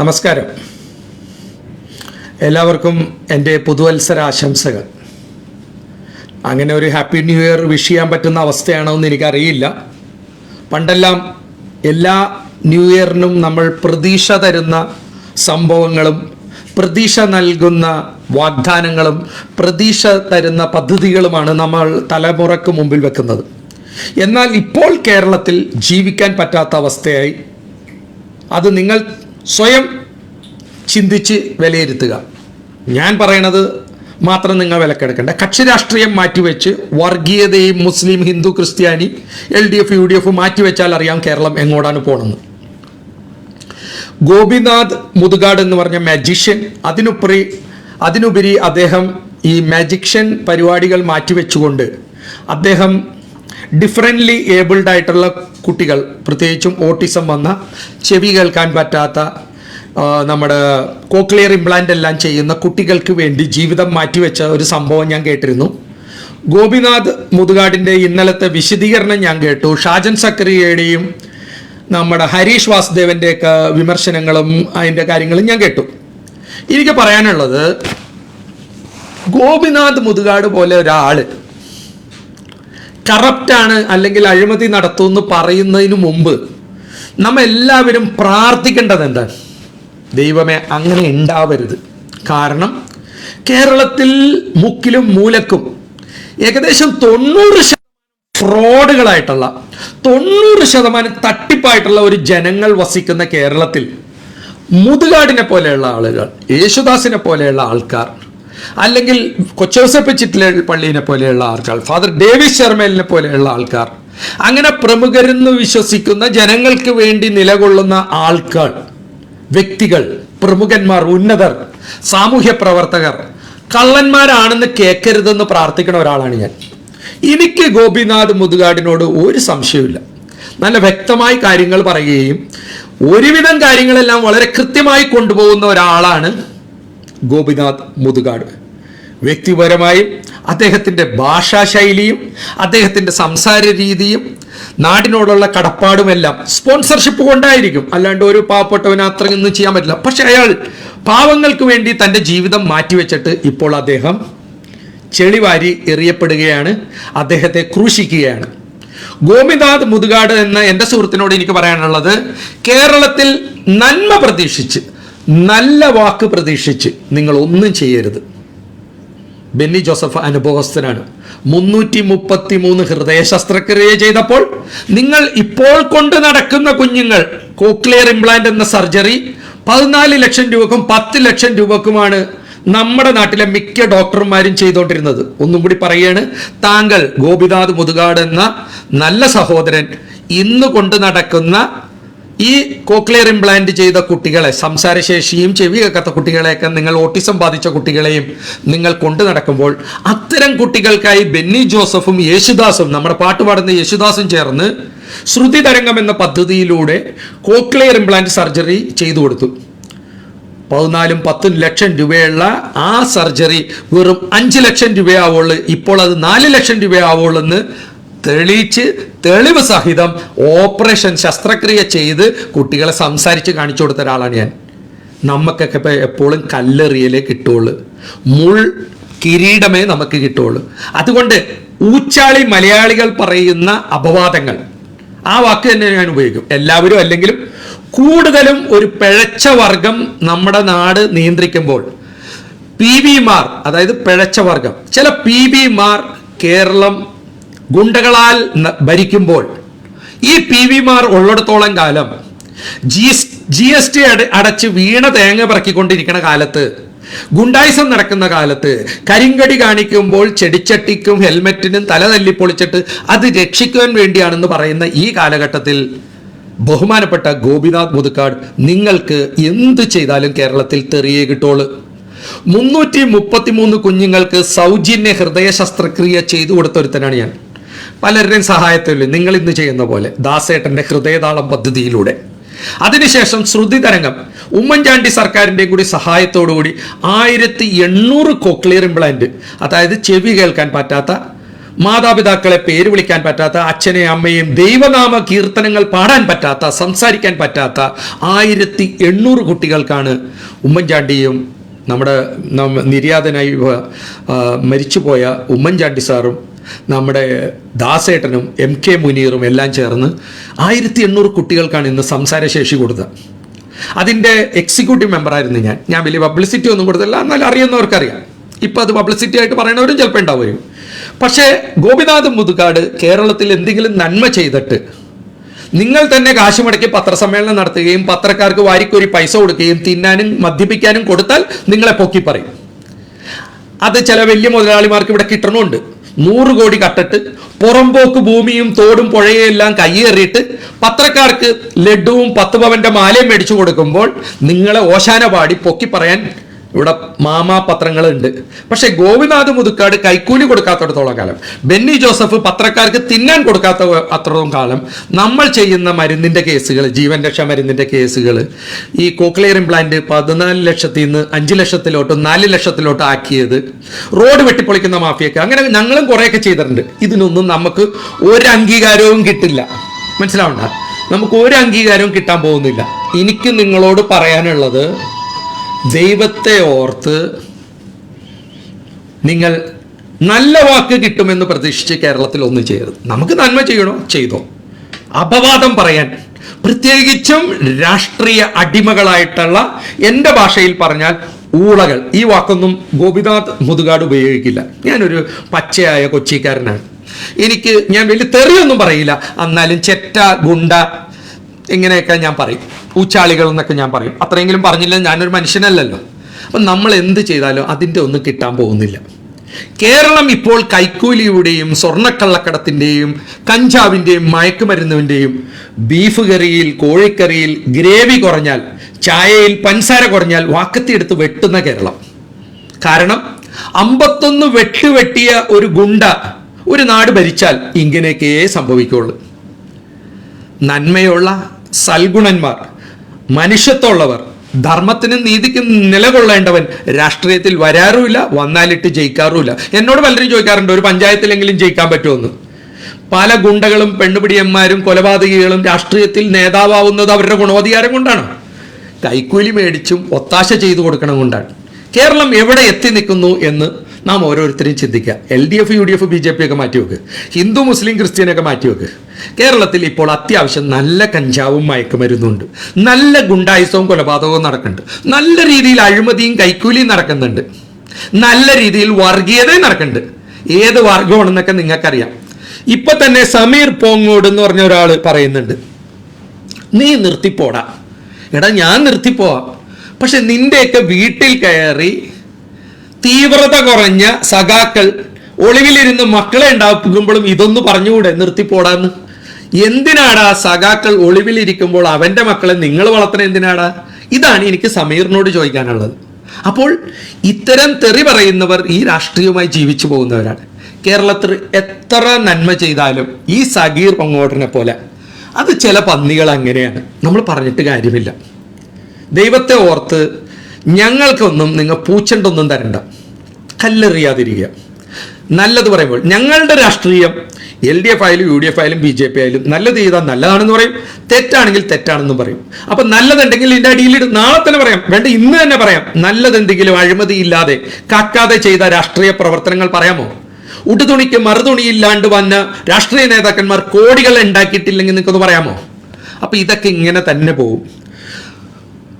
നമസ്കാരം. എല്ലാവർക്കും എന്റെ പുതുവത്സര ആശംസകൾ അങ്ങനെ ഒരു ഹാപ്പി ന്യൂ ഇയർ വിഷ് ചെയ്യാൻ പറ്റുന്ന അവസ്ഥയാണോ എന്ന് എനിക്കറിയില്ല. പണ്ടെല്ലാം എല്ലാ ന്യൂ ഇയറിനും നമ്മൾ പ്രതീക്ഷ തരുന്ന സംഭവങ്ങളും പ്രതീക്ഷ നൽകുന്ന വാഗ്ദാനങ്ങളും പ്രതീക്ഷ തരുന്ന പദ്ധതികളുമാണ് നമ്മൾ തലമുറയ്ക്ക് മുമ്പിൽ വെക്കുന്നത്. എന്നാൽ ഇപ്പോൾ കേരളത്തിൽ ജീവിക്കാൻ പറ്റാത്ത അവസ്ഥയായി. അത് നിങ്ങൾ സ്വയം ചിന്തിച്ച് വിലയിരുത്തുക. ഞാൻ പറയണത് മാത്രം നിങ്ങൾ വിലക്കെടുക്കേണ്ട. കക്ഷി രാഷ്ട്രീയം മാറ്റിവെച്ച് വർഗീയതയും മുസ്ലിം ഹിന്ദു ക്രിസ്ത്യാനി L D F U D F മാറ്റിവെച്ചാൽ അറിയാം കേരളം എങ്ങോട്ടാണ് പോകണമെന്ന് ഗോപിനാഥ് മുതുകാട് എന്ന് പറഞ്ഞ മാജിഷ്യൻ അതിനുപരി അതിനുപരി അദ്ദേഹം ഈ മാജിഷ്യൻ പരിപാടികൾ മാറ്റിവെച്ചുകൊണ്ട് അദ്ദേഹം ഡിഫറന്റ്ലി ഏബിൾഡ് ആയിട്ടുള്ള കുട്ടികൾ പ്രത്യേകിച്ചും ഓട്ടിസം വന്ന ചെവി കേൾക്കാൻ പറ്റാത്ത നമ്മുടെ കോക്ലിയർ ഇംപ്ലാന്റ് എല്ലാം ചെയ്യുന്ന കുട്ടികൾക്ക് വേണ്ടി ജീവിതം മാറ്റിവെച്ച ഒരു സംഭവം ഞാൻ കേട്ടിരുന്നു. ഗോപിനാഥ് മുതുകാടിന്റെ ഇന്നലത്തെ വിശദീകരണം ഞാൻ കേട്ടു. ഷാജൻ സക്രിയയുടെയും നമ്മുടെ ഹരീഷ് വാസുദേവന്റെയൊക്കെ വിമർശനങ്ങളും അതിന്റെ കാര്യങ്ങളും ഞാൻ കേട്ടു. എനിക്ക് പറയാനുള്ളത് ഗോപിനാഥ് മുതുകാട് പോലെ ഒരാൾ കറപ്റ്റാണ് അല്ലെങ്കിൽ അഴിമതി നടത്തുമെന്ന് പറയുന്നതിന് മുമ്പ് നമ്മ എല്ലാവരും പ്രാർത്ഥിക്കേണ്ടത് എന്താണ്? ദൈവമേ അങ്ങനെ ഉണ്ടാവരുത് കാരണം കേരളത്തിൽ മുക്കിലും മൂലക്കും ഏകദേശം തൊണ്ണൂറ് ഫ്രോഡുകളായിട്ടുള്ള തൊണ്ണൂറ് ശതമാനം തട്ടിപ്പായിട്ടുള്ള ഒരു ജനങ്ങൾ വസിക്കുന്ന കേരളത്തിൽ മുതുകാടിനെ പോലെയുള്ള ആളുകൾ യേശുദാസിനെ പോലെയുള്ള ആൾക്കാർ അല്ലെങ്കിൽ കൊച്ചോസപ്പച്ചിറ്റിലെ പള്ളീനെ പോലെയുള്ള ആൾക്കാർ ഫാദർ ഡേവിഡ് ശർമേലിനെ പോലെയുള്ള ആൾക്കാർ അങ്ങനെ പ്രമുഖരെന്ന് വിശ്വസിക്കുന്ന ജനങ്ങൾക്ക് വേണ്ടി നിലകൊള്ളുന്ന ആൾക്കാർ വ്യക്തികൾ പ്രമുഖന്മാർ ഉന്നതർ സാമൂഹ്യ പ്രവർത്തകർ കള്ളന്മാരാണെന്ന് കേൾക്കരുതെന്ന് പ്രാർത്ഥിക്കുന്ന ഒരാളാണ് ഞാൻ. എനിക്ക് ഗോപിനാഥ് മുതുകാടിനോട് ഒരു സംശയമില്ല നല്ല വ്യക്തമായി കാര്യങ്ങൾ പറയുകയും ഒരുവിധം കാര്യങ്ങളെല്ലാം വളരെ കൃത്യമായി കൊണ്ടുപോകുന്ന ഒരാളാണ് ഗോപിനാഥ് മുതുകാട്. വ്യക്തിപരമായും അദ്ദേഹത്തിന്റെ ഭാഷാശൈലിയും അദ്ദേഹത്തിന്റെ സംസാര രീതിയും നാടിനോടുള്ള കടപ്പാടുമെല്ലാം സ്പോൺസർഷിപ്പ് കൊണ്ടായിരിക്കും. അല്ലാണ്ട് ഒരു പാവപ്പെട്ടവന് അത്രയൊന്നും ചെയ്യാൻ പറ്റില്ല. പക്ഷെ അയാൾ പാവങ്ങൾക്ക് വേണ്ടി തന്റെ ജീവിതം മാറ്റിവെച്ചിട്ട് ഇപ്പോൾ അദ്ദേഹം ചെളിവാരി എറിയപ്പെടുകയാണ്. അദ്ദേഹത്തെ ക്രൂശിക്കുകയാണ്. ഗോപിനാഥ് മുതുകാട് എന്ന എന്റെ സുഹൃത്തിനോട് എനിക്ക് പറയാനുള്ളത് കേരളത്തിൽ നന്മ പ്രതീക്ഷിച്ച് നല്ല വാക്ക് പ്രതീക്ഷിച്ച് നിങ്ങൾ ഒന്നും ചെയ്യരുത്. ബെന്നി ജോസഫ് അനുഭവസ്ഥനാണ്. മുന്നൂറ്റി മുപ്പത്തി മൂന്ന് ഹൃദയ ശസ്ത്രക്രിയ ചെയ്തപ്പോൾ നിങ്ങൾ ഇപ്പോൾ കൊണ്ട് നടക്കുന്ന കുഞ്ഞുങ്ങൾ കോക്ലിയർ ഇംപ്ലാന്റ് എന്ന സർജറി പതിനാല് ലക്ഷം രൂപക്കും പത്ത് ലക്ഷം രൂപക്കുമാണ് നമ്മുടെ നാട്ടിലെ മിക്ക ഡോക്ടർമാരും ചെയ്തുകൊണ്ടിരുന്നത് ഒന്നും കൂടി പറയാണ് താങ്കൾ ഗോപിനാഥ് മുതുകാട് എന്ന നല്ല സഹോദരൻ ഇന്ന് കൊണ്ട് നടക്കുന്ന ഈ കോക്ലിയർ ഇംപ്ലാന്റ് ചെയ്ത കുട്ടികളെ സംസാരശേഷിയും ചെവി കേൾക്കാത്ത കുട്ടികളെയൊക്കെ നിങ്ങൾ ഓട്ടിസം ബാധിച്ച കുട്ടികളെയും നിങ്ങൾ കൊണ്ടു നടക്കുമ്പോൾ അത്തരം കുട്ടികൾക്കായി ബെന്നി ജോസഫും യേശുദാസും നമ്മുടെ പാട്ട് പാടുന്ന യേശുദാസും ചേർന്ന് ശ്രുതി തരംഗം എന്ന പദ്ധതിയിലൂടെ കോക്ലിയർ ഇംപ്ലാന്റ് സർജറി ചെയ്തു കൊടുത്തു. പതിനാലും പത്തും ലക്ഷം രൂപയുള്ള ആ സർജറി വെറും അഞ്ച് ലക്ഷം രൂപയാവുള്ളൂ. ഇപ്പോൾ അത് നാല് ലക്ഷം രൂപയാവുള്ളൂ എന്ന് തെളിയിച്ച് തെളിവ് സഹിതം ഓപ്പറേഷൻ ശസ്ത്രക്രിയ ചെയ്ത് കുട്ടികളെ സംസാരിച്ച് കാണിച്ചു കൊടുത്ത ഒരാളാണ് ഞാൻ. നമുക്കൊക്കെ ഇപ്പോൾ എപ്പോഴും കല്ലെറിയലേ കിട്ടുള്ളൂ. മുൾ കിരീടമേ നമുക്ക് കിട്ടുള്ളൂ. അതുകൊണ്ട് ഊച്ചാളി മലയാളികൾ പറയുന്ന അപവാദങ്ങൾ ആ വാക്ക് തന്നെ ഞാൻ ഉപയോഗിക്കും. എല്ലാവരും അല്ലെങ്കിലും കൂടുതലും ഒരു പിഴച്ച വർഗം നമ്മുടെ നാട് നിയന്ത്രിക്കുമ്പോൾ പി വിമാർ അതായത് പിഴച്ച വർഗം. ചില പി വിമാർ കേരളം ഗുണ്ടകളാൽ ഭരിക്കുമ്പോൾ ഈ പി വിമാർ ഉള്ളിടത്തോളം കാലം G S G S T അടച്ച് വീണ തേങ്ങ പറക്കിക്കൊണ്ടിരിക്കുന്ന കാലത്ത് ഗുണ്ടായിസം നടക്കുന്ന കാലത്ത് കരിങ്കടി കാണിക്കുമ്പോൾ ചെടിച്ചട്ടിക്കും ഹെൽമെറ്റിനും തല തല്ലിപ്പൊളിച്ചിട്ട് അത് രക്ഷിക്കുവാൻ വേണ്ടിയാണെന്ന് പറയുന്ന ഈ കാലഘട്ടത്തിൽ ബഹുമാനപ്പെട്ട ഗോപിനാഥ് മുതുക്കാട് നിങ്ങൾക്ക് എന്ത് ചെയ്താലും കേരളത്തിൽ തെറിയേ കിട്ടുള്ളൂ. മുന്നൂറ്റി മുപ്പത്തിമൂന്ന് കുഞ്ഞുങ്ങൾക്ക് സൗജന്യ ഹൃദയ ശസ്ത്രക്രിയ ചെയ്തു കൊടുത്തൊരുത്തനാണ് ഞാൻ. പലരുടെയും സഹായത്തിൽ നിങ്ങൾ ഇന്ന് ചെയ്യുന്ന പോലെ ദാസേട്ടന്റെ ഹൃദയതാളം പദ്ധതിയിലൂടെ. അതിനുശേഷം ശ്രുതി തരംഗം ഉമ്മൻചാണ്ടി സർക്കാരിന്റെയും കൂടി സഹായത്തോടുകൂടി ആയിരത്തി എണ്ണൂറ് കോക്ലിയർ ഇംപ്ലാന്റ് അതായത് ചെവി കേൾക്കാൻ പറ്റാത്ത മാതാപിതാക്കളെ പേര് വിളിക്കാൻ പറ്റാത്ത അച്ഛനെയും അമ്മയും ദൈവനാമ കീർത്തനങ്ങൾ പാടാൻ പറ്റാത്ത സംസാരിക്കാൻ പറ്റാത്ത ആയിരത്തി എണ്ണൂറ് കുട്ടികൾക്കാണ് ഉമ്മൻചാണ്ടിയും നമ്മുടെ നമ്മ നിര്യാതനായി മരിച്ചുപോയ ഉമ്മൻചാണ്ടി സാറും നമ്മുടെ ദാസേട്ടനും എം കെ മുനീറും എല്ലാം ചേർന്ന് ആയിരത്തി എണ്ണൂറ് കുട്ടികൾക്കാണ് ഇന്ന് സംസാരശേഷി കൊടുത്തത്. അതിന്റെ എക്സിക്യൂട്ടീവ് മെമ്പറായിരുന്നു ഞാൻ. ഞാൻ വലിയ പബ്ലിസിറ്റി ഒന്നും കൊടുത്തില്ല. എന്നാൽ അറിയുന്നവർക്കറിയാം. ഇപ്പം അത് പബ്ലിസിറ്റി ആയിട്ട് പറയണവരും ചിലപ്പോൾ ഉണ്ടാവും പക്ഷേ ഗോപിനാഥ് മുതുകാട് കേരളത്തിൽ എന്തെങ്കിലും നന്മ ചെയ്തിട്ട് നിങ്ങൾ തന്നെ കാശ് മുടക്കി പത്രസമ്മേളനം നടത്തുകയും പത്രക്കാർക്ക് വാരിക്കൊരു പൈസ കൊടുക്കുകയും തിന്നാനും മദ്യപിക്കാനും കൊടുത്താൽ നിങ്ങളെ പൊക്കി പറയും. അത് ചില വലിയ മുതലാളിമാർക്ക് ഇവിടെ കിട്ടണമുണ്ട്. നൂറ് കോടി കട്ടിട്ട് പുറമ്പോക്ക് ഭൂമിയും തോടും പുഴയും എല്ലാം കയ്യേറിയിട്ട് പത്രക്കാർക്ക് ലഡുവും പത്ത് പവന്റെ മാലയും മേടിച്ചു കൊടുക്കുമ്പോൾ നിങ്ങളെ ഓശാന പാടി പൊക്കി പറയാൻ ഇവിടെ മാമാ പത്രങ്ങളുണ്ട് പക്ഷെ ഗോപിനാഥ് മുതുക്കാട് കൈക്കൂലി കൊടുക്കാത്തടത്തോളം കാലം ബെന്നി ജോസഫ് പത്രക്കാർക്ക് തിന്നാൻ കൊടുക്കാത്ത അത്രത്തോളം കാലം നമ്മൾ ചെയ്യുന്ന മരുന്നിന്റെ കേസുകൾ ജീവൻ രക്ഷാ മരുന്നിന്റെ കേസുകൾ ഈ കോക്ലിയർ ഇംപ്ലാന്റ് പതിനാല് ലക്ഷത്തിൽ നിന്ന് അഞ്ച് ലക്ഷത്തിലോട്ട് നാല് ലക്ഷത്തിലോട്ട് ആക്കിയത് റോഡ് വെട്ടിപ്പൊളിക്കുന്ന മാഫിയൊക്കെ. അങ്ങനെ ഞങ്ങളും കുറേയൊക്കെ ചെയ്തിട്ടുണ്ട്. ഇതിനൊന്നും നമുക്ക് ഒരു അംഗീകാരവും കിട്ടില്ല. മനസ്സിലാവണ്ട? നമുക്ക് ഒരു അംഗീകാരവും കിട്ടാൻ പോകുന്നില്ല. എനിക്ക് നിങ്ങളോട് പറയാനുള്ളത് ദൈവത്തെ ഓർത്ത് നിങ്ങൾ നല്ല വാക്ക് കിട്ടുമെന്ന് പ്രതീക്ഷിച്ച് കേരളത്തിൽ ഒന്നും ചെയ്യരുത് നമുക്ക് നന്മ ചെയ്യണോ? ചെയ്തോ. അപവാദം പറയാൻ. പ്രത്യേകിച്ചും രാഷ്ട്രീയ അടിമകളായിട്ടുള്ള എന്റെ ഭാഷയിൽ പറഞ്ഞാൽ ഊളകൾ. ഈ വാക്കൊന്നും ഗോപിനാഥ് മുതുകാട് ഉപയോഗിക്കില്ല. ഞാനൊരു പച്ചയായ കൊച്ചിക്കാരനാണ്. എനിക്ക് ഞാൻ വലിയ തെറിയൊന്നും പറയില്ല. എന്നാലും ചെറ്റ ഗുണ്ട ഇങ്ങനെയൊക്കെ ഞാൻ പറയും. ഊച്ചാളികൾ എന്നൊക്കെ ഞാൻ പറയും. അത്രയെങ്കിലും പറഞ്ഞില്ല ഞാനൊരു മനുഷ്യനല്ലല്ലോ. അപ്പം നമ്മൾ എന്ത് ചെയ്താലും അതിന്റെ ഒന്നും കിട്ടാൻ പോകുന്നില്ല. കേരളം ഇപ്പോൾ കൈക്കൂലിയുടെയും സ്വർണക്കള്ളക്കടത്തിന്റെയും കഞ്ചാവിന്റെയും മയക്കുമരുന്നിന്റെയും ബീഫ് കറിയിൽ കോഴിക്കറിയിൽ ഗ്രേവി കുറഞ്ഞാൽ ചായയിൽ പഞ്ചസാര കുറഞ്ഞാൽ വാക്കത്തിയെടുത്ത് വെട്ടുന്ന കേരളം. കാരണം അമ്പത്തൊന്ന് വെട്ടുവെട്ടിയ ഒരു ഗുണ്ട ഒരു നാട് ഭരിച്ചാൽ ഇങ്ങനെയൊക്കെയേ സംഭവിക്കുള്ളൂ. നന്മയുള്ള സൽഗുണന്മാർ മനുഷ്യത്വമുള്ളവർ ധർമ്മത്തിന് നീതിക്കും നിലകൊള്ളേണ്ടവൻ രാഷ്ട്രീയത്തിൽ വരാറുമില്ല വന്നാലിട്ട് ജയിക്കാറുമില്ല. എന്നോട് പലരും ചോദിക്കാറുണ്ട് ഒരു പഞ്ചായത്തിലെങ്കിലും ജയിക്കാൻ പറ്റുമെന്ന്. പല ഗുണ്ടകളും പെണ്ണുപിടിയന്മാരും കൊലപാതകികളും രാഷ്ട്രീയത്തിൽ നേതാവാവുന്നത് അവരുടെ ഗുണോധികാരം കൊണ്ടാണ്. കൈക്കൂലി മേടിച്ചും ഒത്താശ ചെയ്തു കൊടുക്കണം കൊണ്ടാണ്. കേരളം എവിടെ എത്തി നിൽക്കുന്നു എന്ന് നാം ഓരോരുത്തരെയും ചിന്തിക്കുക. L D F U D F B J P ഒക്കെ മാറ്റി വെക്ക്. ഹിന്ദു മുസ്ലിം ക്രിസ്ത്യനൊക്കെ മാറ്റി വെക്ക്. കേരളത്തിൽ ഇപ്പോൾ അത്യാവശ്യം നല്ല കഞ്ചാവും മയക്കുമരുന്നുണ്ട്. നല്ല ഗുണ്ടായുസവും കൊലപാതകവും നടക്കുന്നുണ്ട്. നല്ല രീതിയിൽ അഴിമതിയും കൈക്കൂലിയും നടക്കുന്നുണ്ട്. നല്ല രീതിയിൽ വർഗീയതയും നടക്കുന്നുണ്ട്. ഏത് വർഗമാണെന്നൊക്കെ നിങ്ങൾക്കറിയാം. ഇപ്പൊ തന്നെ സമീർ പോങ്ങോട് എന്ന് പറഞ്ഞ ഒരാൾ പറയുന്നുണ്ട്. നീ നിർത്തിപ്പോടാ. എടാ ഞാൻ നിർത്തിപ്പോവാം. പക്ഷെ നിന്റെയൊക്കെ വീട്ടിൽ കയറി തീവ്രത കുറഞ്ഞ സഖാക്കൾ ഒളിവിലിരുന്ന് മക്കളെ ഉണ്ടാക്കുമ്പോഴും ഇതൊന്ന് പറഞ്ഞുകൂടെ നിർത്തിപ്പോടാന്ന്. എന്തിനാടാ സഖാക്കൾ ഒളിവിലിരിക്കുമ്പോൾ അവന്റെ മക്കളെ നിങ്ങൾ വളർത്തണ എന്തിനാടാ? ഇതാണ് എനിക്ക് സമീറിനോട് ചോദിക്കാനുള്ളത്. അപ്പോൾ ഇത്തരം തെറി പറയുന്നവർ ഈ രാഷ്ട്രീയവുമായി ജീവിച്ചു പോകുന്നവരാണ്. കേരളത്തിൽ എത്ര നന്മ ചെയ്താലും ഈ സഗീർ പങ്ങോട്ടനെ പോലെ. അത് ചില പന്നികൾ അങ്ങനെയാണ്. നമ്മൾ പറഞ്ഞിട്ട് കാര്യമില്ല. ദൈവത്തെ ഓർത്ത് ഞങ്ങൾക്കൊന്നും നിങ്ങൾ പൂച്ചണ്ടൊന്നും തരണ്ട. കല്ലെറിയാതിരിക്കുക. നല്ലത് പറയുമ്പോൾ ഞങ്ങളുടെ രാഷ്ട്രീയം എൽ ഡി എഫ് ആയാലും യു ഡി എഫ് ആയാലും ബി ജെ പി ആയാലും നല്ലത് ചെയ്താൽ നല്ലതാണെന്ന് പറയും. തെറ്റാണെങ്കിൽ തെറ്റാണെന്ന് പറയും. അപ്പം നല്ലതുണ്ടെങ്കിൽ ഇതിന്റെ അടിയിൽ നാളെ തന്നെ പറയാം. വേണ്ട ഇന്ന് തന്നെ പറയാം. നല്ലതെന്തെങ്കിലും അഴിമതിയില്ലാതെ കാക്കാതെ ചെയ്ത രാഷ്ട്രീയ പ്രവർത്തനങ്ങൾ പറയാമോ? ഉടുതുണിക്ക് മറുതുണിയില്ലാണ്ട് വന്ന രാഷ്ട്രീയ നേതാക്കന്മാർ കോടികൾ ഉണ്ടാക്കിയിട്ടില്ലെങ്കിൽ നിങ്ങൾക്കൊന്ന് പറയാമോ? അപ്പൊ ഇതൊക്കെ ഇങ്ങനെ തന്നെ പോകും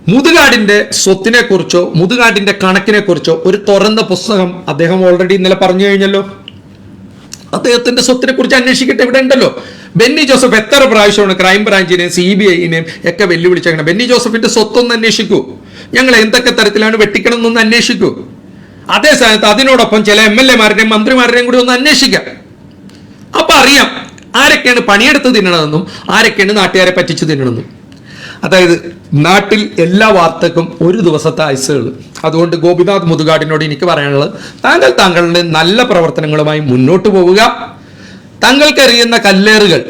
മുതുകാടിന്റെ സ്വത്തിനെ കുറിച്ചോ മുതുകാടിന്റെ കണക്കിനെ കുറിച്ചോ ഒരു തുറന്ന പുസ്തകം അദ്ദേഹം ഓൾറെഡി ഇന്നലെ പറഞ്ഞു കഴിഞ്ഞല്ലോ. അദ്ദേഹത്തിന്റെ സ്വത്തിനെ കുറിച്ച് അന്വേഷിക്കട്ടെ ഇവിടെ ഉണ്ടല്ലോ. ബെന്നി ജോസഫ് എത്ര പ്രാവശ്യമാണ് ക്രൈം ബ്രാഞ്ചിനെയും സി ബി ഐനെയും ഒക്കെ വെല്ലുവിളിച്ചേക്കണം. ബെന്നി ജോസഫിന്റെ സ്വത്തൊന്ന് അന്വേഷിക്കൂ. ഞങ്ങൾ എന്തൊക്കെ തരത്തിലാണ് വെട്ടിക്കണം എന്നൊന്ന് അന്വേഷിക്കൂ. അതേ സ്ഥാനത്ത് അതിനോടൊപ്പം ചില എം എൽ എമാരുടെയും മന്ത്രിമാരുടെയും കൂടി ഒന്ന് അന്വേഷിക്കാം. അപ്പൊ അറിയാം ആരൊക്കെയാണ് പണിയെടുത്ത് തിന്നണമെന്നും ആരൊക്കെയാണ് നാട്ടുകാരെ പറ്റിച്ചു തിന്നണമെന്നും അതായത് നാട്ടിൽ എല്ലാ വാർത്തക്കും ഒരു ദിവസത്തെ ആയുസുകൾ അതുകൊണ്ട് ഗോപിനാഥ് മുതുകാടിനോട് എനിക്ക് പറയാനുള്ളത് താങ്കൾ താങ്കളുടെ നല്ല പ്രവർത്തനങ്ങളുമായി മുന്നോട്ട് പോവുക. താങ്കൾക്കറിയുന്ന കല്ലേറുകൾ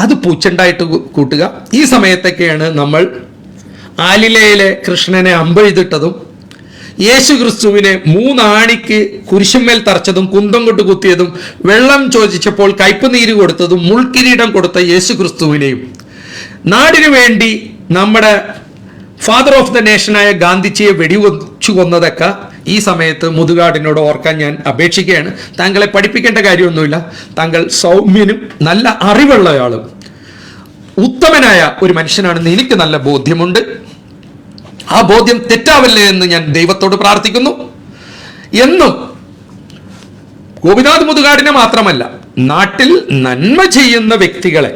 അത് പൂച്ചണ്ടായിട്ട് കൂട്ടുക. ഈ സമയത്തൊക്കെയാണ് നമ്മൾ ആലിലയിലെ കൃഷ്ണനെ അമ്പെഴുതിട്ടതും യേശു ക്രിസ്തുവിനെ മൂന്നാണിക്ക് കുരിശുമേൽ തറച്ചതും കുന്തം കൊണ്ട് കുത്തിയതും വെള്ളം ചോദിച്ചപ്പോൾ കയ്പ് നീര് കൊടുത്തതും മുൾക്കിരീടം കൊടുത്ത യേശു ക്രിസ്തുവിനെയും നാടിനു വേണ്ടി നമ്മുടെ ഫാദർ ഓഫ് ദ നേഷനായ ഗാന്ധിജിയെ വെടിവെച്ചു കൊന്നതൊക്കെ ഈ സമയത്ത് മുതുകാടിനോട് ഓർക്കാൻ ഞാൻ അപേക്ഷിക്കുകയാണ്. താങ്കളെ പഠിപ്പിക്കേണ്ട കാര്യമൊന്നുമില്ല. താങ്കൾ സൗമ്യനും നല്ല അറിവുള്ളയാളും ഉത്തമനായ ഒരു മനുഷ്യനാണെന്ന് എനിക്ക് നല്ല ബോധ്യമുണ്ട്. ആ ബോധ്യം തെറ്റാവല്ലേ എന്ന് ഞാൻ ദൈവത്തോട് പ്രാർത്ഥിക്കുന്നു. എന്നും ഗോപിനാഥ് മുതുകാടിനെ മാത്രമല്ല നാട്ടിൽ നന്മ ചെയ്യുന്ന വ്യക്തികളെ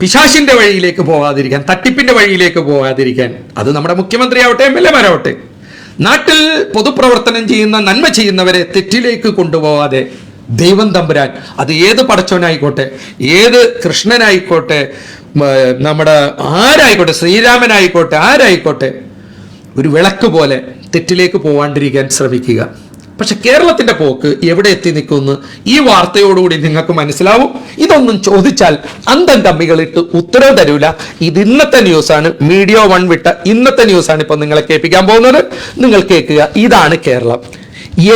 പിശാശിന്റെ വഴിയിലേക്ക് പോകാതിരിക്കാൻ തട്ടിപ്പിന്റെ വഴിയിലേക്ക് പോകാതിരിക്കാൻ അത് നമ്മുടെ മുഖ്യമന്ത്രി ആവട്ടെ എം എൽ എമാരാവട്ടെ. നാട്ടിൽ പൊതുപ്രവർത്തനം ചെയ്യുന്ന നന്മ ചെയ്യുന്നവരെ തെറ്റിലേക്ക് കൊണ്ടുപോകാതെ ദൈവം തമ്പുരാൻ അത് ഏത് പടച്ചവനായിക്കോട്ടെ ഏത് കൃഷ്ണനായിക്കോട്ടെ നമ്മുടെ ആരായിക്കോട്ടെ ശ്രീരാമനായിക്കോട്ടെ ആരായിക്കോട്ടെ ഒരു വിളക്ക് പോലെ തെറ്റിലേക്ക് പോവാണ്ടിരിക്കാൻ ശ്രമിക്കുക. പക്ഷെ കേരളത്തിന്റെ പോക്ക് എവിടെ എത്തി നിൽക്കുമെന്ന് ഈ വാർത്തയോടുകൂടി നിങ്ങൾക്ക് മനസ്സിലാവും. ഇതൊന്നും ചോദിച്ചാൽ അന്തം കമ്മികളിട്ട് ഉത്തരവ് തരൂല. ഇത് ഇന്നത്തെ ന്യൂസാണ്. മീഡിയ വൺ വിട്ട ഇന്നത്തെ ന്യൂസാണ് ഇപ്പൊ നിങ്ങളെ കേൾപ്പിക്കാൻ പോകുന്നത്. നിങ്ങൾ കേൾക്കുക ഇതാണ് കേരളം.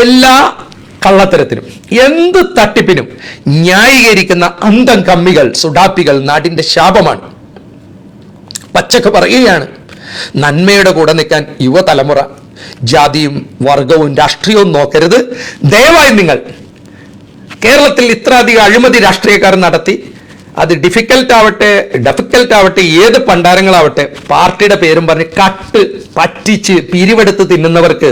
എല്ലാ കള്ളത്തരത്തിനും എന്ത് തട്ടിപ്പിനും ന്യായീകരിക്കുന്ന അന്തം കമ്മികൾ സുഡാപ്പികൾ നാടിന്റെ ശാപമാണ്. പച്ചക്ക് പറയുകയാണ് നന്മയുടെ കൂടെ നിൽക്കാൻ യുവതലമുറ ജാതിയും വർഗവും രാഷ്ട്രീയവും നോക്കരുത്. ദയവായി നിങ്ങൾ കേരളത്തിൽ ഇത്ര അധികം അഴിമതി രാഷ്ട്രീയക്കാർ നടത്തി അത് ഡിഫിക്കൽട്ട് ആവട്ടെ ഡിഫിക്കൽട്ട് ആവട്ടെ ഏത് പണ്ടാരങ്ങളാവട്ടെ പാർട്ടിയുടെ പേരും പറഞ്ഞ് കട്ട് പറ്റിച്ച് പിരിവെടുത്ത് തിന്നുന്നവർക്ക്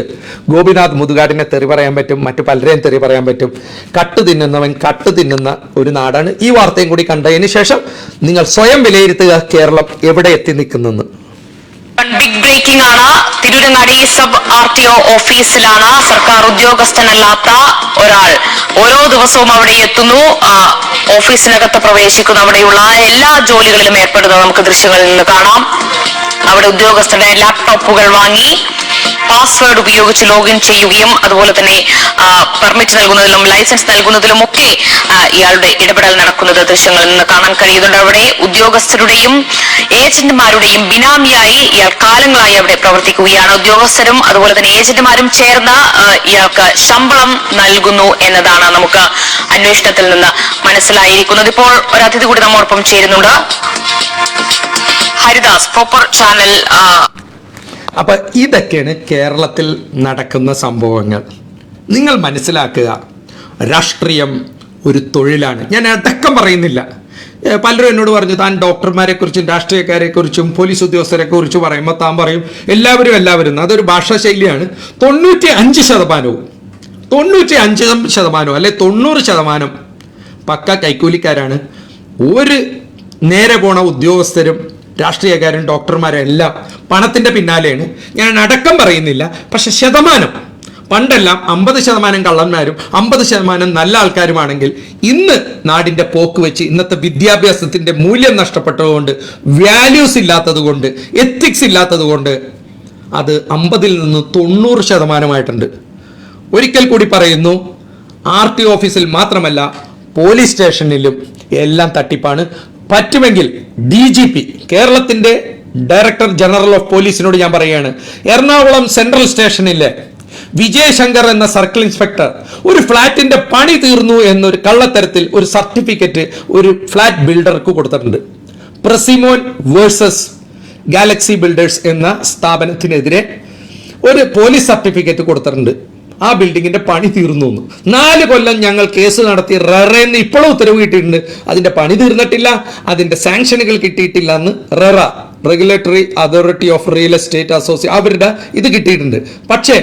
ഗോപിനാഥ് മുതുകാടിനെ തെറി പറയാൻ പറ്റും മറ്റു പലരെയും തെറി പറയാൻ പറ്റും. കട്ട് തിന്നുന്നവൻ കട്ട് തിന്നുന്ന ഒരു നാടാണ്. ഈ വാർത്തയും കൂടി കണ്ടതിന് ശേഷം നിങ്ങൾ സ്വയം വിലയിരുത്തുക കേരളം എവിടെ എത്തി നിൽക്കുന്നെന്ന്. ബിഗ് ബ്രേക്കിംഗ് ആണ്. Tirurangadi sub R T O ഓഫീസിലാണ് സർക്കാർ ഉദ്യോഗസ്ഥനല്ലാത്ത ഒരാൾ. ഓരോ ദിവസവും അവിടെ എത്തുന്നു. ഓഫീസിനകത്ത് പ്രവേശിക്കുന്നു. അവിടെയുള്ള എല്ലാ ജോലികളിലും ഏർപ്പെടുന്നത് നമുക്ക് ദൃശ്യങ്ങളിൽ നിന്ന് കാണാം. അവിടെ ഉദ്യോഗസ്ഥരുടെ ലാപ്ടോപ്പുകൾ വാങ്ങി പാസ്വേഡ് ഉപയോഗിച്ച് ലോഗിൻ ചെയ്യുകയും അതുപോലെ തന്നെ പെർമിറ്റ് നൽകുന്നതിലും ലൈസൻസ് നൽകുന്നതിലും ഒക്കെ ഇയാളുടെ ഇടപെടൽ നടക്കുന്നത് ദൃശ്യങ്ങളിൽ നിന്ന് കാണാൻ കഴിയുന്നുണ്ട്. അവിടെ ഉദ്യോഗസ്ഥരുടെയും ഏജന്റുമാരുടെയും ബിനാമിയായി ഇയാൾ കാലങ്ങളായി അവിടെ പ്രവർത്തിക്കുകയാണ്. ഉദ്യോഗസ്ഥരും അതുപോലെ തന്നെ ഏജന്റുമാരും ചേർന്ന് ഇയാൾക്ക് ശമ്പളം നൽകുന്നു എന്നതാണ് നമുക്ക് അന്വേഷണത്തിൽ നിന്ന് മനസ്സിലായിരിക്കുന്നത്. ഇപ്പോൾ ഒരതിഥി കൂടി നമ്മോടൊപ്പം ചേരുന്നുണ്ട്. ഹരിദാസ് പ്രോപ്പർ ചാനൽ ആ, അപ്പൊ ഇതൊക്കെയാണ് കേരളത്തിൽ നടക്കുന്ന സംഭവങ്ങൾ. നിങ്ങൾ മനസ്സിലാക്കുക രാഷ്ട്രീയം ഒരു തൊഴിലാണ്. ഞാൻ അടക്കം പറയുന്നില്ല. പലരും എന്നോട് പറഞ്ഞു താൻ ഡോക്ടർമാരെ കുറിച്ചും രാഷ്ട്രീയക്കാരെ കുറിച്ചും പോലീസ് ഉദ്യോഗസ്ഥരെ കുറിച്ച് പറയുമ്പോൾ താൻ പറയും എല്ലാവരും എല്ലാവരും. അതൊരു ഭാഷാ ശൈലിയാണ്. തൊണ്ണൂറ്റി അഞ്ച് ശതമാനവും തൊണ്ണൂറ്റി അഞ്ച് ശതമാനവും അല്ലെ തൊണ്ണൂറ് ശതമാനം പക്ക കൈക്കൂലിക്കാരാണ്. ഒരു നേരെ പോണ ഉദ്യോഗസ്ഥരും രാഷ്ട്രീയക്കാരും ഡോക്ടർമാരും എല്ലാം പണത്തിന്റെ പിന്നാലെയാണ്. ഞാൻ അടക്കം പറയുന്നില്ല പക്ഷെ ശതമാനം പണ്ടെല്ലാം അമ്പത് ശതമാനം കള്ളന്മാരും അമ്പത് ശതമാനം നല്ല ആൾക്കാരുമാണെങ്കിൽ ഇന്ന് നാടിന്റെ പോക്ക് വെച്ച് ഇന്നത്തെ വിദ്യാഭ്യാസത്തിന്റെ മൂല്യം നഷ്ടപ്പെട്ടതുകൊണ്ട് വാല്യൂസ് ഇല്ലാത്തതുകൊണ്ട് എത്തിക്സ് ഇല്ലാത്തതുകൊണ്ട് അത് അമ്പതിൽ നിന്ന് തൊണ്ണൂറ് ശതമാനമായിട്ടുണ്ട്. ഒരിക്കൽ കൂടി പറയുന്നു ആർ ടി ഓഫീസിൽ മാത്രമല്ല പോലീസ് സ്റ്റേഷനിലും എല്ലാം തട്ടിപ്പാണ്. പറ്റുമെങ്കിൽ ഡി ജി പി കേരളത്തിന്റെ ഡയറക്ടർ ജനറൽ ഓഫ് പോലീസിനോട് ഞാൻ പറയുകയാണ്. എറണാകുളം സെൻട്രൽ സ്റ്റേഷനിലെ വിജയശങ്കർ എന്ന സർക്കിൾ ഇൻസ്പെക്ടർ ഒരു ഫ്ളാറ്റിന്റെ പണി തീർന്നു എന്നൊരു കള്ളത്തരത്തിൽ ഒരു സർട്ടിഫിക്കറ്റ് ഒരു ഫ്ലാറ്റ് ബിൽഡർക്ക് കൊടുത്തിട്ടുണ്ട്. പ്രസിമോൻ വേഴ്സസ് ഗാലക്സി ബിൽഡേഴ്സ് എന്ന സ്ഥാപനത്തിനെതിരെ ഒരു പോലീസ് സർട്ടിഫിക്കറ്റ് കൊടുത്തിട്ടുണ്ട്. ആ ബിൽഡിങ്ങിന്റെ പണി തീർന്നു എന്ന്. നാല് കൊല്ലം ഞങ്ങൾ കേസ് നടത്തി റെറെന്ന് ഇപ്പോഴും ഉത്തരവ് കിട്ടിയിട്ടുണ്ട്. അതിന്റെ പണി തീർന്നിട്ടില്ല. അതിന്റെ സാങ്ഷനുകൾ കിട്ടിയിട്ടില്ല എന്ന് RERA regulatory authority of real estate association അവരുടെ ഇത് കിട്ടിയിട്ടുണ്ട്. പക്ഷേ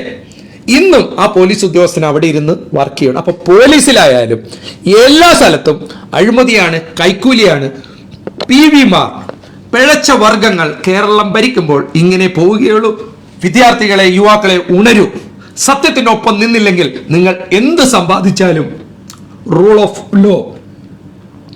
ഇന്നും ആ പോലീസ് ഉദ്യോഗസ്ഥൻ അവിടെ ഇരുന്ന് വർക്ക് ചെയ്യണം. അപ്പൊ പോലീസിലായാലും എല്ലാ സ്ഥലത്തും അഴിമതിയാണ് കൈക്കൂലിയാണ്. പി വിമാർ പിഴച്ച വർഗങ്ങൾ കേരളം ഭരിക്കുമ്പോൾ ഇങ്ങനെ പോവുകയുള്ളൂ. വിദ്യാർത്ഥികളെ യുവാക്കളെ ഉണരൂ. സത്യത്തിനൊപ്പം നിന്നില്ലെങ്കിൽ നിങ്ങൾ എന്ത് സമ്പാദിച്ചാലും റൂൾ ഓഫ് ലോ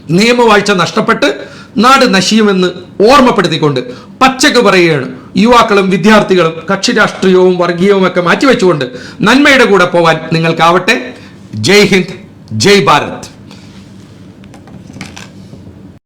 നിയമവാഴ്ച നഷ്ടപ്പെട്ട് നാട് നശിയുമെന്ന് ഓർമ്മപ്പെടുത്തിക്കൊണ്ട് പച്ചക്ക് പറയുകയാണ്. യുവാക്കളും വിദ്യാർത്ഥികളും കക്ഷി രാഷ്ട്രീയവും വർഗീയവും ഒക്കെ മാറ്റിവെച്ചുകൊണ്ട് നന്മയുടെ കൂടെ പോവാൻ നിങ്ങൾക്കാവട്ടെ. ജയ് ഹിന്ദ് ജയ് ഭാരത്.